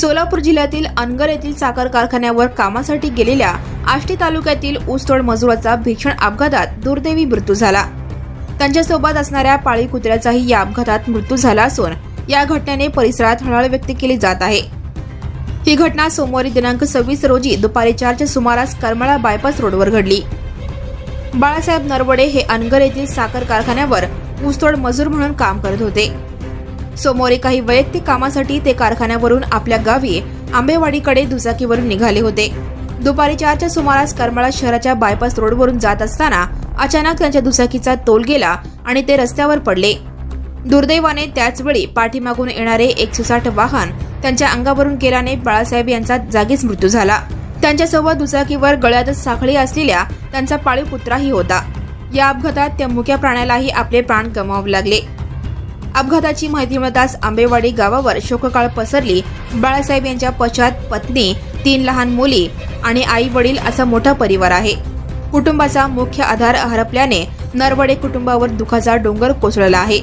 सोलापूर जिल्ह्यातील अनगर येथील साखर कारखान्यावर कामासाठी गेलेल्या आष्टी तालुक्यातील ऊसतोड मजुराचा भीषण अपघातात दुर्दैवी मृत्यू झाला. त्यांच्यासोबत असणाऱ्या पाळी कुत्र्याचाही या अपघातात मृत्यू झाला असून या घटनेने परिसरात हळहळ व्यक्त केली जात आहे. ही घटना सोमवारी दिनांक सव्वीस रोजी दुपारी चारच्या सुमारास करमळा बायपास रोडवर घडली. बाळासाहेब नरवडे हे अनगर येथील साखर कारखान्यावर ऊसतोड मजूर म्हणून काम करत होते. सोमवारी काही वैयक्तिक कामासाठी ते कारखान्यावरून आपल्या गावी आंबेवाडीकडे दुचाकीवरून निघाले होते. दुपारी चारच्या सुमारास करमाळा शहराच्या बायपास रोडवरून जात असताना अचानक त्यांच्या दुचाकीचा तोल गेला आणि ते रस्त्यावर पडले. दुर्दैवाने त्याचवेळी पाठीमागून येणारे एकशे साठ वाहन त्यांच्या अंगावरून गेल्याने बाळासाहेब यांचा जागीच मृत्यू झाला. त्यांच्यासोबत दुचाकीवर गळ्यातच साखळी असलेल्या त्यांचा पाळीव कुत्राही होता. या अपघातात त्या मुक्या प्राण्यालाही आपले प्राण गमावे लागले. अपघाताची माहिती मिळताच आंबेवाडी गावावर शोककाळ पसरली. बाळासाहेब यांच्या पश्चात पत्नी तीन लहान मुली आणि आई वडील असा मोठा परिवार आहे. कुटुंबाचा मुख्य आधार हरपल्याने नरवडे कुटुंबावर दुखाचा डोंगर कोसळला आहे.